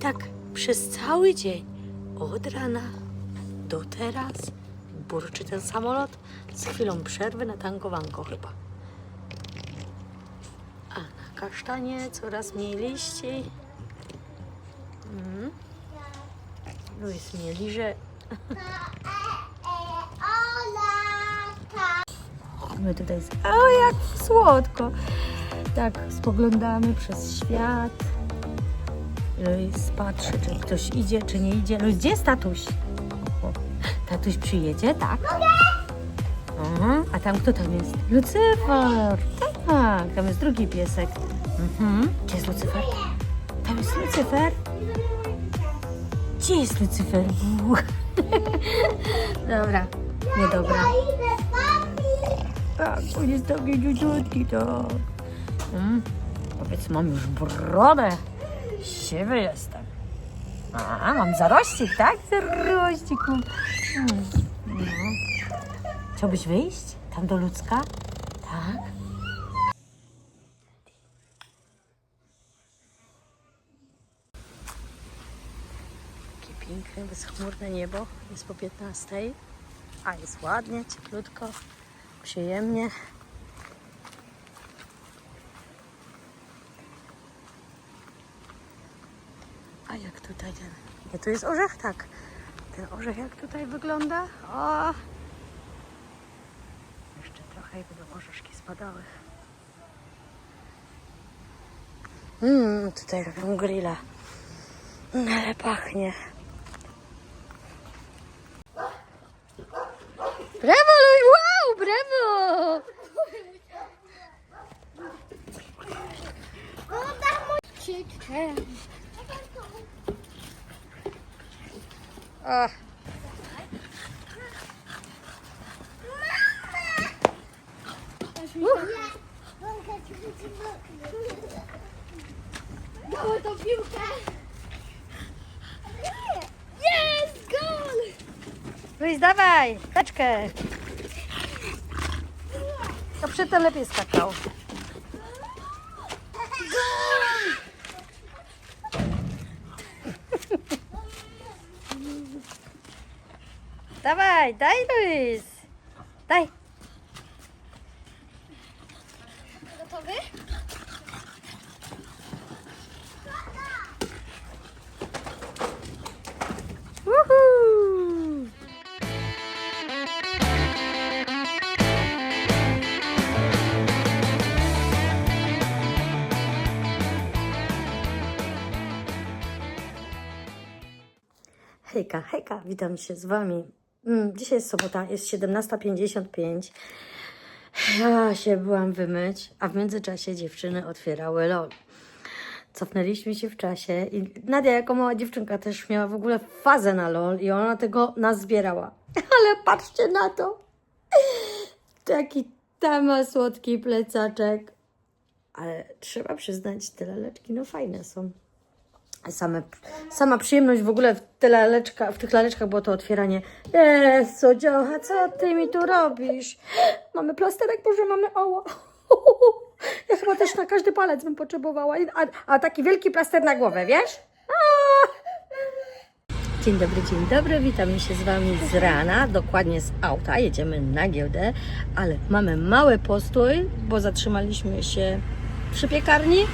tak przez cały dzień, od rana do teraz, burczy ten samolot z chwilą przerwy na tankowanko chyba. A na kasztanie coraz mniej liści. Mhm. Luis mnie liże. My tutaj... O, jak słodko! Tak, spoglądamy przez świat. Luis patrzy, czy ktoś idzie, czy nie idzie. Luis, gdzie jest tatuś? Tatuś przyjedzie, tak? Aha, a tam kto tam jest? Lucyfer! Tak, tam jest drugi piesek. Mhm. Gdzie jest Lucyfer? Tam jest Lucyfer? Gdzie jest Lucyfer? Dobra, niedobra. Tak, on jest taki dziudziutki, tak. Mm. Powiedz, mam już brodę. Siwy jestem. A, mam zarościk, tak? Zarościku. Mm. No. Chciałbyś wyjść? Tam do ludzka? Tak. Takie piękne, bezchmurne niebo. Jest po 15. A jest ładnie, cieplutko, przyjemnie. A jak tutaj ten. Nie, tu jest orzech, tak. Ten orzech jak tutaj wygląda? O! Jeszcze trochę i będą orzeszki spadały. Mmm, tutaj robią grilla. Mm, Ale pachnie. Brawo, Luj! Wow, brawo! Ach. Dało tą piłkę. Jest gol! Luis, dawaj, kaczkę. To przedtem lepiej skakał. Dawaj, daj Luis. Daj. Gotowy? Woohoo! Hejka, hejka, witam się z Wami. Mm, Dzisiaj jest sobota, jest 17.55. Ja się byłam wymyć, a w międzyczasie dziewczyny otwierały LOL. Cofnęliśmy się w czasie i Nadia jako mała dziewczynka też miała w ogóle fazę na LOL i ona tego nazbierała. Ale patrzcie na to! Taki tama słodki plecaczek. Ale trzeba przyznać, te laleczki no fajne są. Same, sama przyjemność w ogóle w, te laleczka, w tych laleczkach było to otwieranie. Jezu, dziocha, co ty mi tu robisz? Mamy plasterek, Boże, mamy oło. Ja chyba też na każdy palec bym potrzebowała. A, a taki wielki plaster na głowę, wiesz? Dzień dobry, dzień dobry. Witamy się z Wami z rana, dokładnie z auta. Jedziemy na giełdę, ale mamy mały postój, bo zatrzymaliśmy się przy piekarni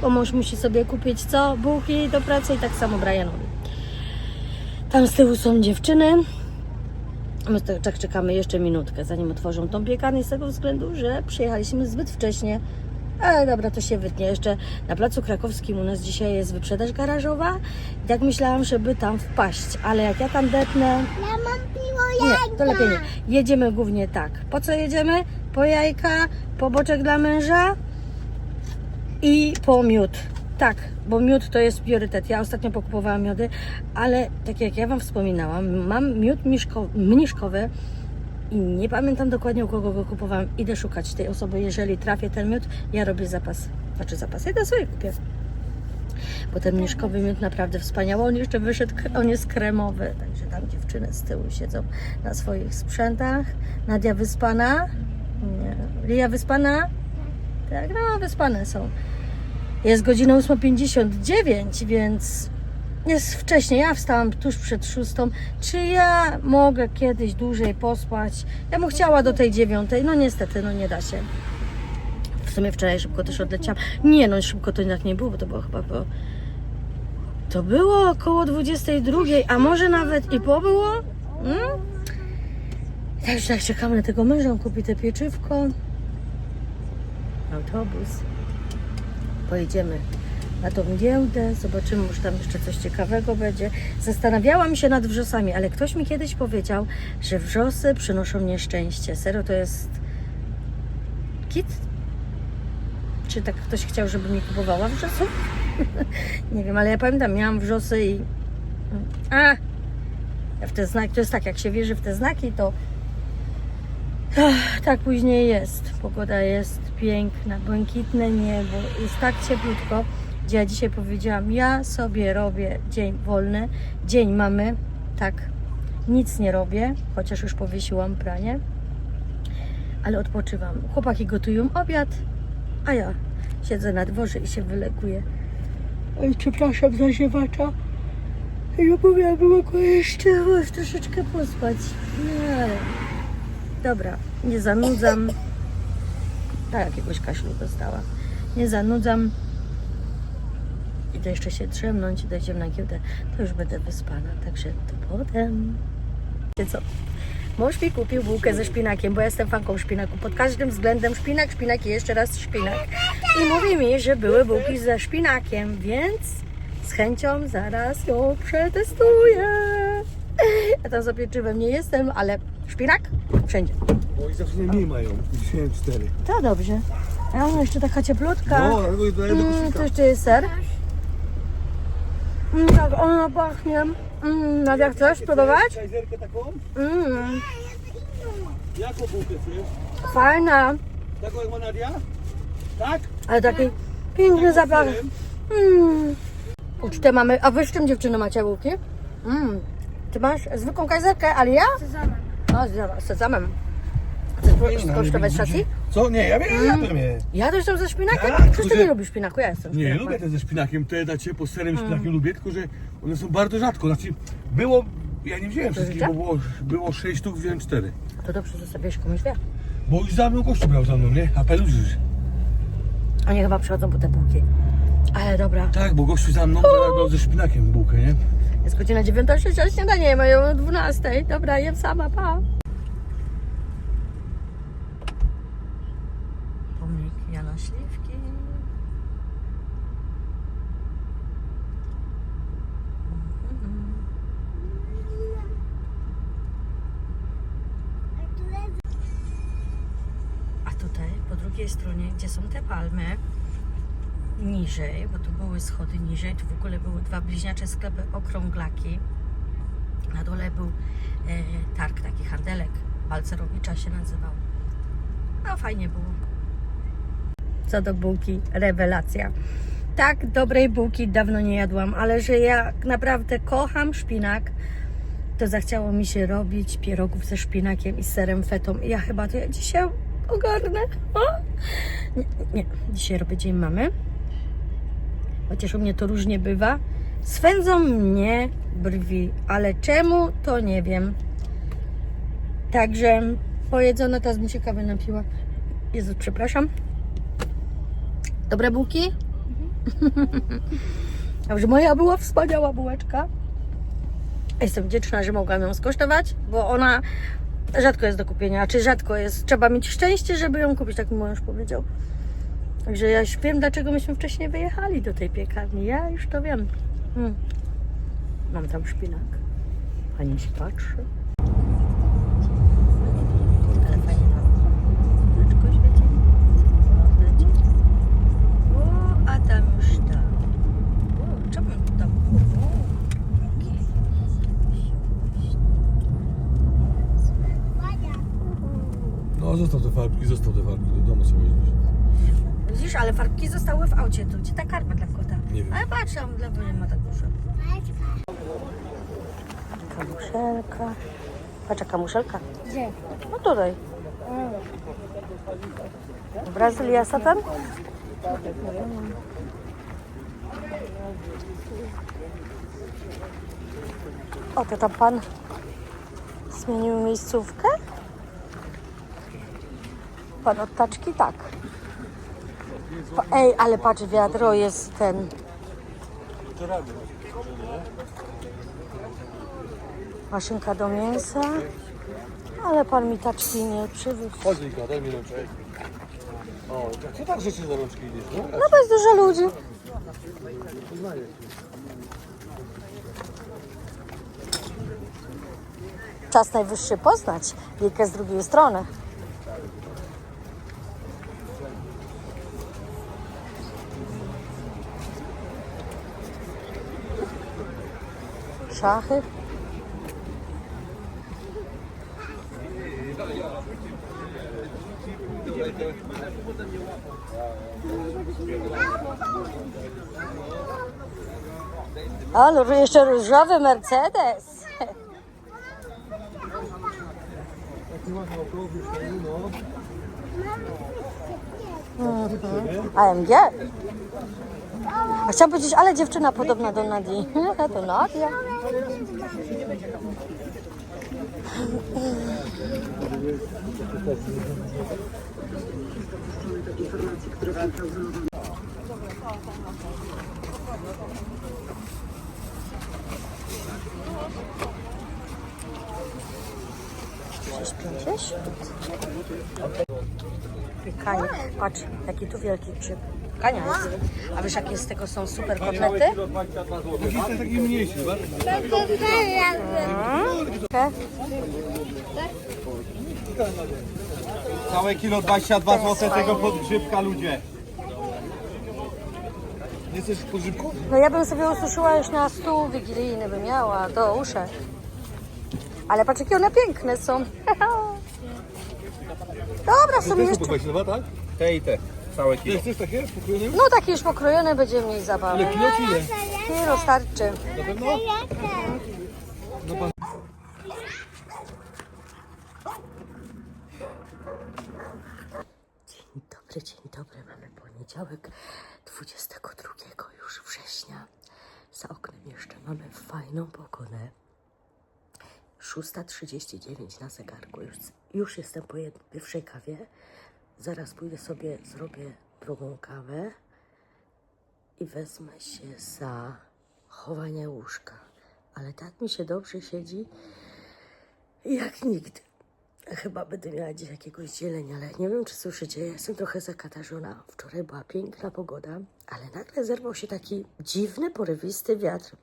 bo mąż musi sobie kupić co? Bułki do pracy i tak samo Brianowi. Tam z tyłu są dziewczyny. My tak czekamy jeszcze minutkę, zanim otworzą tą piekarnię, z tego względu, że przyjechaliśmy zbyt wcześnie. Ale dobra, to się wytnie. Jeszcze na Placu Krakowskim u nas dzisiaj jest wyprzedaż garażowa. I tak myślałam, żeby tam wpaść, ale jak ja tam depnę, Ja mam piło nie, to lepiej nie. Jedziemy głównie tak. Po co jedziemy? Po jajka, po boczek dla męża i po miód. Tak, bo miód to jest priorytet. Ja ostatnio pokupowałam miody, ale tak jak ja Wam wspominałam, mam miód mniszkowy i nie pamiętam dokładnie u kogo go kupowałam. Idę szukać tej osoby. Jeżeli trafię ten miód, ja robię zapas. Znaczy zapas, ja sobie kupię. Bo ten mniszkowy miód naprawdę wspaniały. On jeszcze wyszedł, on jest kremowy. Także tam dziewczyny z tyłu siedzą na swoich sprzętach. Nadia wyspana. Nie. Lia wyspana? Tak, no wyspane są. Jest godzina 8.59, więc jest wcześniej, ja wstałam tuż przed szóstą. Czy ja mogę kiedyś dłużej pospać? Ja bym chciała do tej dziewiątej, no niestety, no nie da się. W sumie wczoraj szybko też odleciałam. Nie, no szybko to jednak nie było, bo to było chyba po... To było około 22, a może nawet i po było? Mm? Także tak czekamy na tego męża, on kupi te pieczywko. Autobus. Pojedziemy na tą giełdę, zobaczymy, może tam jeszcze coś ciekawego będzie. Zastanawiałam się nad wrzosami, ale ktoś mi kiedyś powiedział, że wrzosy przynoszą nieszczęście. Serio, to jest kit? Czy tak ktoś chciał, żebym mi kupowała wrzosów? Nie wiem, ale ja pamiętam, miałam wrzosy i... A! W te znaki, to jest tak, jak się wierzy w te znaki, to Ach, tak później jest. Pogoda jest piękna, błękitne niebo, jest tak cieplutko, gdzie ja dzisiaj powiedziałam, ja sobie robię dzień wolny, dzień mamy, tak, nic nie robię, chociaż już powiesiłam pranie, ale odpoczywam. Chłopaki gotują obiad, a ja siedzę na dworze i się wylekuję. Oj, przepraszam za ziewacza. Ja mówiłam, mogła jeszcze troszeczkę pospać. Ale... Dobra, nie zanudzam. Tak, jakiegoś kaszlu dostała. Nie zanudzam. Idę jeszcze się drzemnąć i dojdziemy na giełdę. To już będę wyspana, także to potem. Wiecie co? Mąż mi kupił bułkę ze szpinakiem, bo ja jestem fanką szpinaku. Pod każdym względem szpinak, szpinak i jeszcze raz szpinak. I mówi mi, że były bułki ze szpinakiem, więc z chęcią zaraz ją przetestuję. Ja tam za pieczywem nie jestem, ale szpinak wszędzie. Bo oni zawsze najmniej mają. Wziąłem cztery. To dobrze. A ona jeszcze taka cieplutka. No, i do Mm, koszyka. to jeszcze jest ser. Mm, tak, ona pachnie. Mm, Nadia, chcesz spróbować? Kajzerkę taką? Mm, Jaką bułkę chcesz? fajna, Taką jak ma Nadia? Tak? ale taki piękny zapach. Mm. Ucztę mamy. A wy z czym dziewczyny macie bułki? Mm. Ty masz zwykłą kajzerkę, ale ja? Sezamem. No, z sezamem. Chcesz skosztować szacji? Co? Nie, ja wiem, ja wiem. je. Ja też jestem ze szpinakiem? Tak, Przecież ty nie lubisz szpinaku, ja jestem Nie, szpinakiem. lubię te ze szpinakiem, te dacie po serem Mm. szpinakiem lubię, tylko że one są bardzo rzadko. Znaczy, było, ja nie wziąłem wszystkich, życia? bo było, było 6 sztuk, wziąłem 4. To dobrze, zostawiasz komuś wie. Bo już za mną gościu brał za mną, nie? A pelusz już. Oni chyba przychodzą po te bułki. Ale dobra, Tak, bo gościu za mną brał ze szpinakiem bułkę, nie? jest godzina 9.06, a śniadanie mają o 12.00. Dobra, jem sama, pa. Pomnik Jana Śliwki. A tutaj po drugiej stronie, gdzie są te palmy, niżej, bo tu były schody niżej, tu w ogóle były dwa bliźniacze sklepy okrąglaki. Na dole był e, targ, taki handelek, Balcerowicza się nazywał. No fajnie było. Co do bułki, rewelacja. Tak dobrej bułki dawno nie jadłam, ale że ja naprawdę kocham szpinak, to zachciało mi się robić pierogów ze szpinakiem i serem fetą. I ja chyba to ja dzisiaj ogarnę. O! Nie, nie, dzisiaj robię dzień mamy. Chociaż u mnie to różnie bywa. Swędzą mnie brwi, ale czemu to nie wiem. Także pojedzone, teraz bym się kawy napiła. Jezu, przepraszam. Dobre bułki? Dobrze, moja była wspaniała bułeczka. Jestem wdzięczna, że mogłam ją skosztować, bo ona rzadko jest do kupienia. Czy rzadko jest? Trzeba mieć szczęście, żeby ją kupić, tak mi mąż powiedział. Także ja już wiem, dlaczego myśmy wcześniej wyjechali do tej piekarni. Ja już to wiem. Hmm. Mam tam szpinak. Pani się patrzy. No, zostaw te farbki, zostaw te farbki, do domu sobie weźmiesz. Widzisz, ale farbki zostały w aucie. Tu gdzie ta karma dla kota? Nie wiem. Ale patrz, tam dla nie ma tak dużo. Kamuszelka. Patrz, jaka muszelka. Gdzie? No tutaj. Brazylia satan? O, to tam pan zmienił miejscówkę? Pan od taczki? Tak. Ej, ale patrz, wiadro jest ten... Maszynka do mięsa. Ale pan mi taczki nie przywiózł. Chodź Lika, daj mi rączkę. O, co tak rzeczy za rączki idziesz, no? No bo jest dużo ludzi. Czas najwyższy poznać Likę z drugiej strony. Szachy. Ale jeszcze różowy Mercedes. Mhm. AMG. A chciałam powiedzieć, ale dziewczyna podobna do Nadii. To Nadia. Gdzieś 50. Kania. Patrz, jaki tu wielki grzyb. Kania. A wiesz, jakie z tego są super kotlety? Całe kilo 22 zł tego podgrzybka ludzie. Nie jesteś w podżybku? No ja bym sobie ususzyła już na stół wigilijny, by miała do uszek. Ale patrz, jakie one piękne są. Dobra, w sumie jeszcze. 22, tak? Te i te. Całe kilo. jest takie pokrojone? No takie już pokrojone będzie mniej zabawy. Ale kilo czy ile? Kilo starczy. Na pewno? No pan... Dzień dobry, dzień dobry. Mamy poniedziałek 22 już września. Za oknem jeszcze mamy fajną pogodę. 6.39 na zegarku. Już, już jestem po pierwszej kawie. Zaraz pójdę sobie, zrobię drugą kawę i wezmę się za chowanie łóżka. Ale tak mi się dobrze siedzi, jak nigdy. Chyba będę miała dziś jakiegoś zielenia, ale nie wiem, czy słyszycie, ja jestem trochę zakatarzona. Wczoraj była piękna pogoda, ale nagle zerwał się taki dziwny, porywisty wiatr.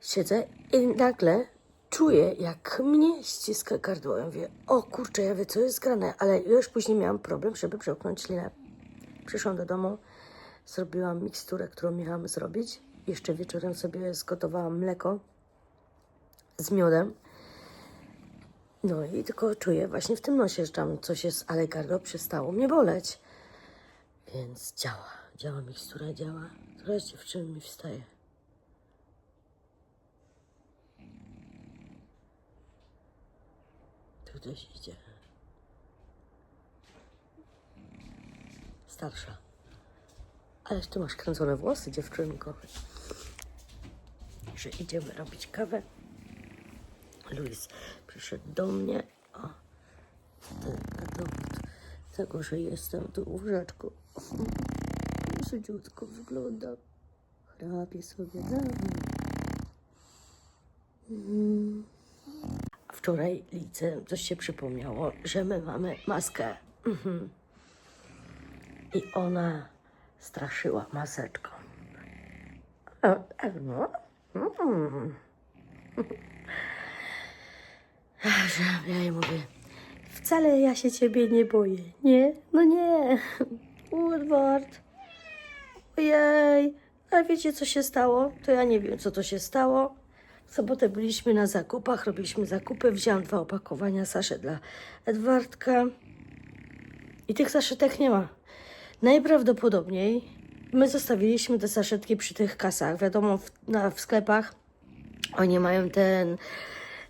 Siedzę i nagle czuję, jak mnie ściska gardło. Ja mówię, o kurczę, ja wiem, co jest grane, ale już później miałam problem, żeby przełknąć ślinę. Przyszłam do domu, zrobiłam miksturę, którą miałam zrobić. Jeszcze wieczorem sobie zgotowałam mleko z miodem. No i tylko czuję właśnie w tym nosie, że tam coś jest, ale gardło przestało mnie boleć. Więc działa, działa mikstura, działa. Teraz dziewczyny mi wstaje. Tu ktoś idzie. Starsza. Ależ ty masz kręcone włosy, dziewczynko. Że idziemy robić kawę. Luis przyszedł do mnie. O, ten dowód tego, że jestem tu w łóżeczku. Słodziutko wygląda. Chrapie sobie. Mm. Wczoraj Lice coś się przypomniało, że my mamy maskę. Mhm. I ona straszyła maseczką. A no. Mm. Że ja jej mówię, wcale ja się ciebie nie boję. Nie? No nie. Woodward. Ojej. A wiecie, co się stało? To ja nie wiem, co to się stało. W sobotę byliśmy na zakupach, robiliśmy zakupy. Wziąłam dwa opakowania Saszy dla Edwardka. I tych saszetek nie ma. Najprawdopodobniej my zostawiliśmy te saszetki przy tych kasach. Wiadomo, w, na, w sklepach oni mają ten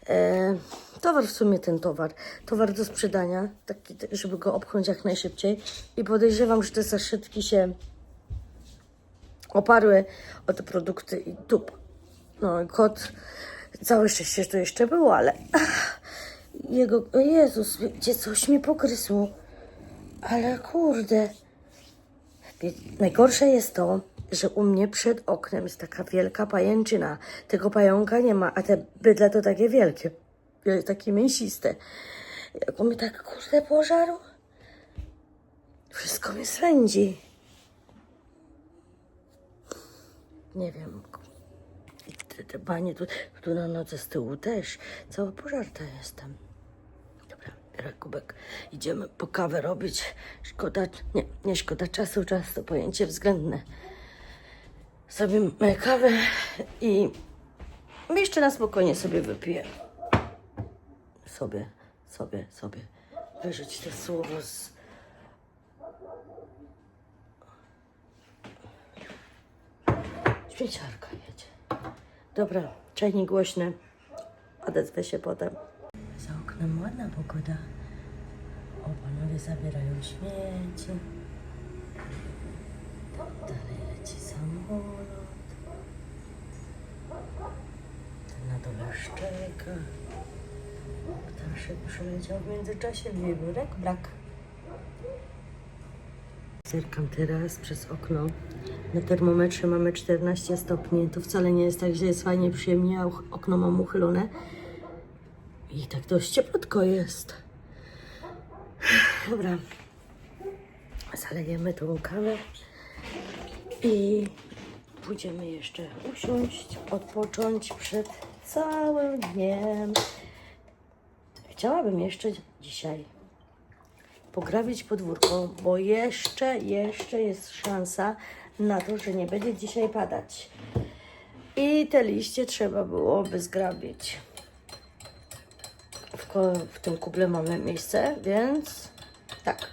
e, towar, w sumie ten towar, towar do sprzedania, taki, żeby go obchnąć jak najszybciej. I podejrzewam, że te saszetki się oparły o te produkty i dup. No, kot, całe szczęście, że to jeszcze było, ale ach, jego, o Jezus, gdzie coś mnie pogryzło. Ale kurde. Najgorsze jest to, że u mnie przed oknem jest taka wielka pajęczyna. Tego pająka nie ma, a te bydle to takie wielkie. Wie- Takie mięsiste. Jak mnie tak kurde pożarł. Wszystko mnie swędzi. Nie wiem. Te, te banie tu, tu na nodze z tyłu też. Cała pożarta jestem. Dobra, biorę kubek. Idziemy po kawę robić. Szkoda, nie, nie szkoda czasu, czas to pojęcie względne. Zrobimy kawę i jeszcze na spokojnie sobie wypiję. Sobie, sobie, sobie. Wyrzuć to słowo z... Śmieciarka jedzie. Dobra, czajnik głośny. Odezwę się potem. Za oknem ładna pogoda. O, panowie zabierają śmieci. Dalej leci samolot. Ten na dole szczeka. Ptaszek przyleciał w międzyczasie wiewiórek brak. Zerkam teraz przez okno. Na termometrze mamy 14 stopni. To wcale nie jest tak, że jest fajnie, przyjemnie, a okno mam uchylone. I tak dość cieplutko jest. Dobra. Zalejemy tą kawę i pójdziemy jeszcze usiąść, odpocząć przed całym dniem. Chciałabym jeszcze dzisiaj pograbić podwórko, bo jeszcze, jeszcze jest szansa na to, że nie będzie dzisiaj padać. I te liście trzeba byłoby zgrabić. W, w tym kuble mamy miejsce, więc tak.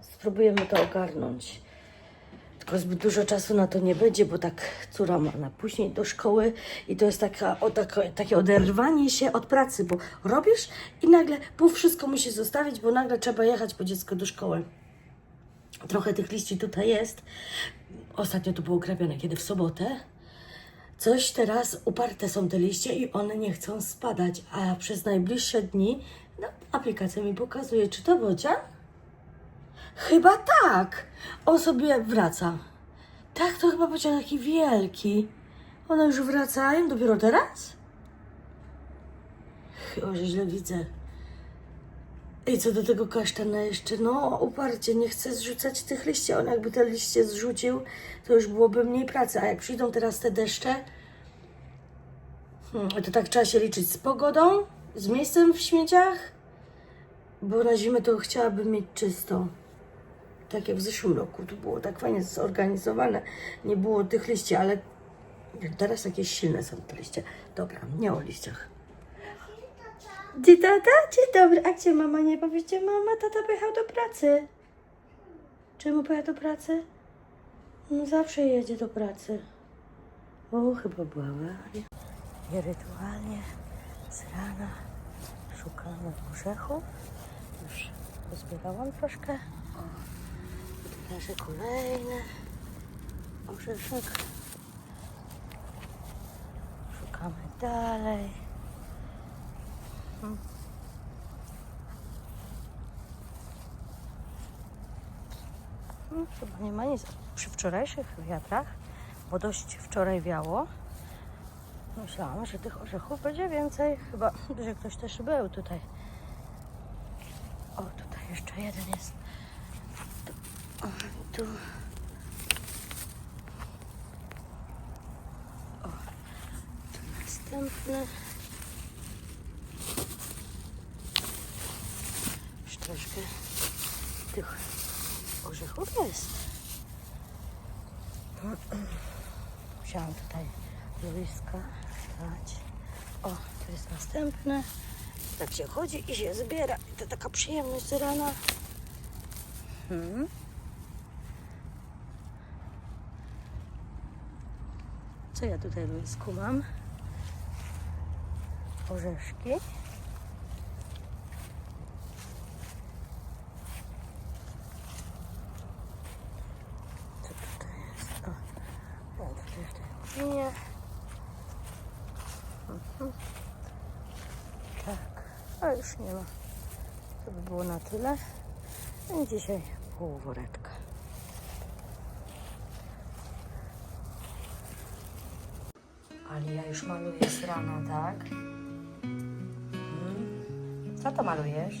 Spróbujemy to ogarnąć. Tylko zbyt dużo czasu na to nie będzie, bo tak córa ma na później do szkoły i to jest taka, o, taka, takie oderwanie się od pracy, bo robisz i nagle pół wszystko musisz zostawić, bo nagle trzeba jechać po dziecko do szkoły. Trochę tych liści tutaj jest. Ostatnio to było grabione, kiedy w sobotę. Coś teraz uparte są te liście i one nie chcą spadać, a przez najbliższe dni no, aplikacja mi pokazuje, czy to bocian? Chyba tak. On sobie wraca. Tak, to chyba pociąg taki wielki. One już wracają dopiero teraz? Chyba, że źle widzę. I co do tego kasztana jeszcze, no uparcie nie chce zrzucać tych liści. On jakby te liście zrzucił, to już byłoby mniej pracy. A jak przyjdą teraz te deszcze, hmm, to tak trzeba się liczyć z pogodą, z miejscem w śmieciach, bo na zimę to chciałabym mieć czysto. Tak jak w zeszłym roku, to było tak fajnie zorganizowane. Nie było tych liści, ale teraz jakieś silne są te liście. Dobra, nie o liściach. Dzień tata? Dzień dobry. A gdzie mama? Nie powiedzcie, mama, tata pojechał do pracy. Czemu pojechał do pracy? No zawsze jedzie do pracy. O, chyba była awaria. I rytualnie z rana szukamy orzechów. Już pozbierałam troszkę. O, tu leży kolejny orzeszek. Szukamy dalej. Hmm, chyba nie ma nic. Przy wczorajszych wiatrach, bo dość wczoraj wiało, myślałam, że tych orzechów będzie więcej. Chyba, że ktoś też był tutaj. O, tutaj jeszcze jeden jest. Tu. O, tu. O, tu następny. Już troszkę tych orzechów jest. Musiałam tutaj luiska dać. O, to jest następne. Tak się chodzi i się zbiera. I to taka przyjemność z rana. Hmm. Co ja tutaj luisku mam? Orzeszki. Co tutaj jest? O, o tutaj w tej opinie. Tak, a już nie ma. To by było na tyle. I dzisiaj pół woreczka. Ale ja już maluję z rana, tak? Mhm. Co to malujesz?